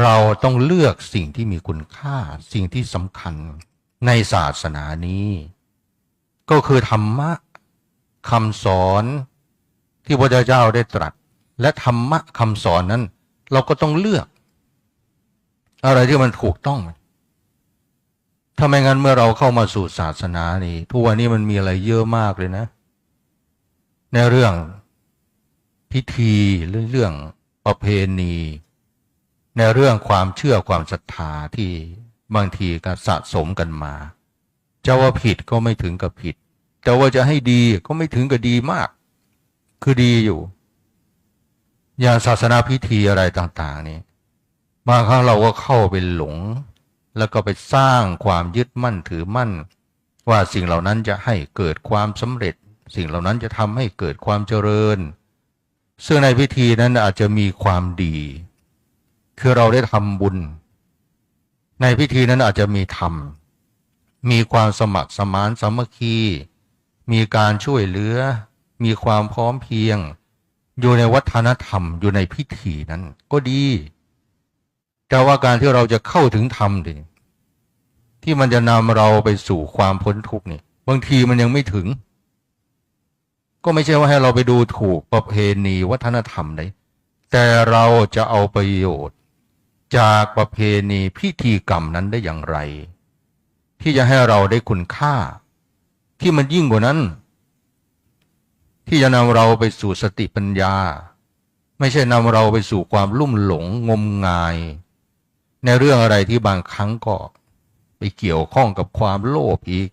เราต้องเลือกสิ่งที่มีคุณค่าสิ่งที่สำคัญในศาสนานี้ ก็คือธรรมะคำสอนที่พระเจ้าได้ตรัส และธรรมะคำสอนนั้น เราก็ต้องเลือก อะไรที่มันถูกต้องถ้าไม่งั้นเมื่อเราเข้ามาสู่ศาสนานี่ทุกวันนี้มันมีอะไรเยอะมากเลยนะ ในเรื่องพิธีเรื่องเรื่องประเพณี ในเรื่องความเชื่อความศรัทธาที่บางทีก็สะสมกันมาจะว่าผิดก็ไม่ถึงกับผิด แต่ว่าจะให้ดีก็ไม่ถึงกับดีมาก คือดีอยู่ อย่างศาสนาพิธีอะไรต่าง ๆ นี่บางครั้งเราก็เข้าไปหลง แล้วก็ไปสร้างความยึดมั่นถือมั่น ว่าสิ่งเหล่านั้นจะให้เกิดความสำเร็จ สิ่งเหล่านั้นจะทำให้เกิดความเจริญ ซึ่งในพิธีนั้นอาจจะมีความดี คือเราได้ทำบุญ ในพิธีนั้นอาจจะมีธรรม มีความสมัครสมานสามัคคี มีการช่วยเหลือ มีความพร้อมเพียง อยู่ในวัฒนธรรมอยู่ในพิธีนั้นก็ดี แต่ว่าการที่เราจะเข้าถึงธรรมดิที่มันจะนำเราไปสู่ความพ้นทุกข์นี่บางทีมันยังไม่ถึง ก็ไม่ใช่ว่าให้เราไปดูถูกประเพณีวัฒนธรรมเลยแต่เราจะเอาประโยชน์ จากประเพณีพิธีกรรมนั้นได้อย่างไร ที่จะให้เราได้คุณค่า ที่มันยิ่งกว่านั้น ที่จะนำเราไปสู่สติปัญญา ไม่ใช่นำเราไปสู่ความลุ่มหลงงมงาย ในเรื่องอะไรที่บางครั้งก็ไปเกี่ยวข้องกับความโลภอีก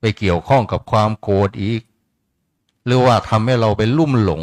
ไปเกี่ยวข้องกับความโกรธอีก หรือว่าทำให้เราไปลุ่มหลง